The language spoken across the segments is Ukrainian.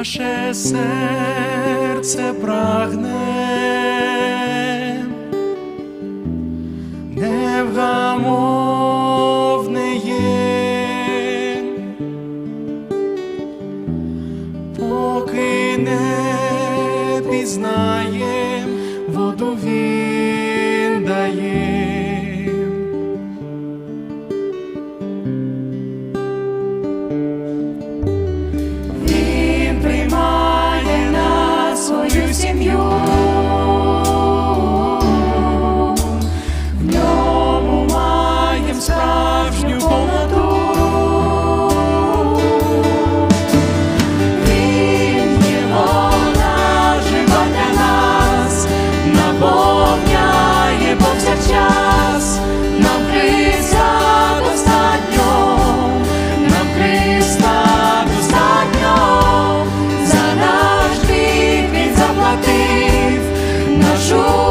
наше серце прагне, невгамовне є, поки не пізнає водові. Прошу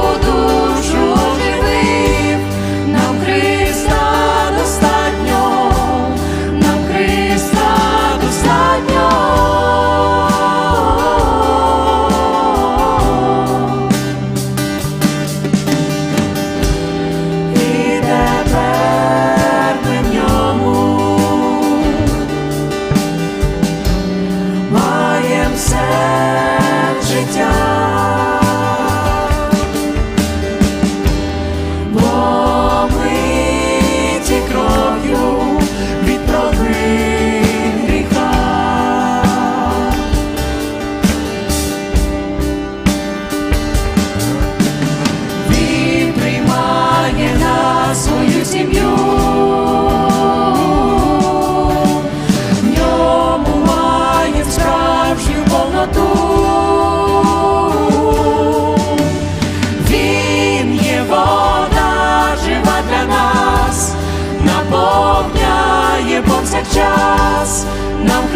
вода жива для нас, наповняє повсякчас нам.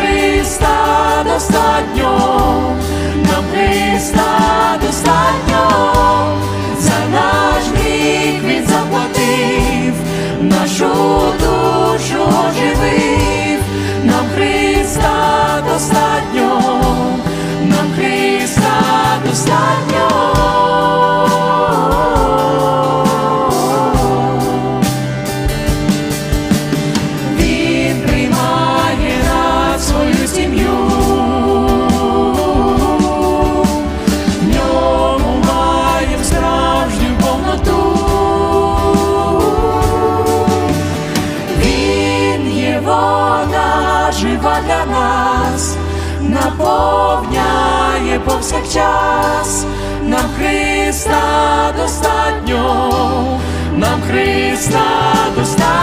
наповняє повсякчас, нам Христа достатньо, нам Христа достатньо.